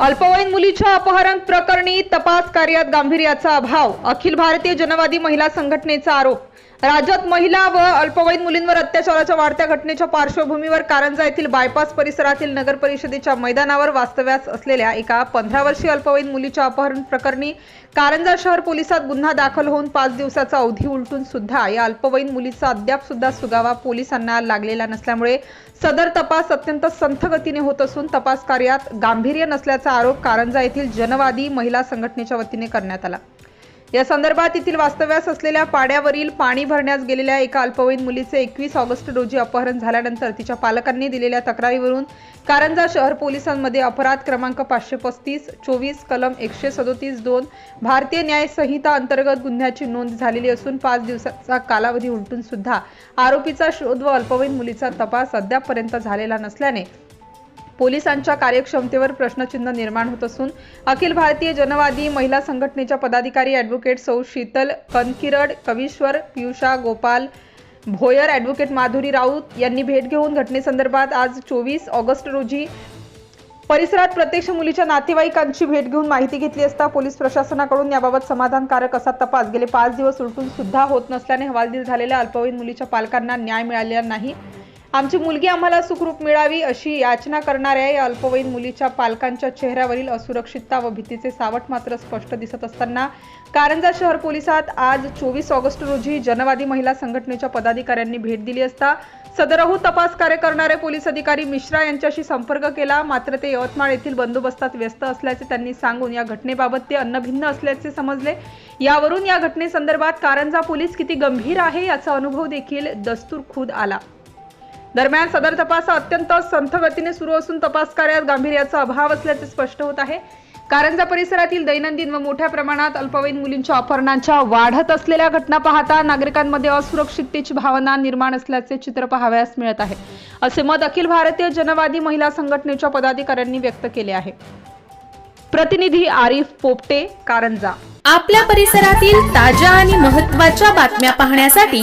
अल्पवयीन मुलीच्या अपहरण प्रकरणी तपास कार्यात गांभीर्याचा अभाव अखिल भारतीय जनवादी महिला संघटनेचा आरोप. राज्यात महिला व अल्पवयीन मुलींवर अत्याचाराच्या वाढत्या घटनेच्या पार्श्वभूमीवर कारंजा येथील बायपास परिसरातील नगर परिषदेच्या मैदानावर वास्तव्यास असलेल्या एका पंधरा वर्षीय अल्पवयीन मुलीच्या अपहरण प्रकरणी कारंजा शहर पोलिसात गुन्हा दाखल होऊन पाच दिवसाचा अवधी उलटून सुद्धा या अल्पवयीन मुलीचा अद्याप सुद्धा सुगावा पोलिसांना लागलेला नसल्यामुळे सदर तपास अत्यंत संथ गतीने होत असून तपास कार्यात गांभीर्य नसल्याचा आरोप कारंजा येथील जनवादी महिला संघटनेच्या वतीने करण्यात आला. या संदर्भात येथील वास्तव्यास असलेल्या पाड्यावरील पाणी भरण्यास गेलेल्या एका अल्पवयीन मुलीचे एकवीस ऑगस्ट रोजी अपहरण झाल्यानंतर तिच्या पालकांनी दिलेल्या तक्रारीवरून कारंजा शहर पोलिसांमध्ये अपराध क्रमांक पाचशे पस्तीस चोवीस कलम एकशे सदोतीस दोन भारतीय न्याय संहिता अंतर्गत गुन्ह्याची नोंद झालेली असून पाच दिवसाचा कालावधी उलटून सुद्धा आरोपीचा शोध व अल्पवयीन मुलीचा तपास अद्यापपर्यंत झालेला नसल्याने पोलिसांच्या कार्यक्षमतेवर प्रश्नचिन्ह निर्माण होत असून अखिल भारतीय जनवादी महिला संघटनेच्या पदाधिकारी ॲडव्होकेट सौ शीतल कनकिरड कवीश्वर पियुषा गोपाल भोयर ॲडव्होकेट माधुरी राऊत यांनी भेट घेऊन घटनेसंदर्भात आज चोवीस ऑगस्ट रोजी परिसरात प्रत्यक्ष मुलीच्या नातेवाईकांची भेट घेऊन माहिती घेतली असता पोलीस प्रशासनाकडून याबाबत समाधानकारक असा तपास गेले पाच दिवस उलटून सुद्धा होत नसल्याने हवालदिल झालेल्या अल्पवयीन मुलीच्या पालकांना न्याय मिळालेला नाही. आमची मुलगी आम्हाला सुखरूप मिळावी अशी याचना करणाऱ्या या अल्पवयीन मुलीच्या पालकांच्या चेहऱ्यावरील असुरक्षितता व भीतीचे सावट मात्र स्पष्ट दिसत असताना कारंजा शहर पोलिसात आज चोवीस ऑगस्ट रोजी जनवादी महिला संघटनेच्या पदाधिकाऱ्यांनी भेट दिली असता सदरहू तपास कार्य करणारे पोलीस अधिकारी मिश्रा यांच्याशी संपर्क केला. मात्र ते यवतमाळ येथील बंदोबस्तात व्यस्त असल्याचे त्यांनी सांगून या घटनेबाबत ते अन्नभिन्न असल्याचे समजले. यावरून या घटनेसंदर्भात कारंजा पोलीस किती गंभीर आहे याचा अनुभव देखील दस्तूर खुद आला. दरम्यान सदर तपास हा अत्यंत संथ गतीने सुरू असून तपास कार्यात गांभीर्याचा अभाव असल्याचे स्पष्ट होत आहे. कारंजा परिसरातील दैनंदिन व मोठ्या प्रमाणात अल्पवयीन मुलींच्या अपहरणाच्या वाढत असलेल्या घटना पाहता नागरिकांमध्ये असुरक्षिततेची भावना निर्माण असल्याचे चित्र पाहावयास मिळत आहे. असे मत अखिल भारतीय जनवादी महिला संघटनेच्या पदाधिकाऱ्यांनी व्यक्त केले आहे. प्रतिनिधी आरिफ पोपटे कारंजा. आपल्या परिसरातील ताज्या आणि महत्त्वाच्या बातम्या पाहण्यासाठी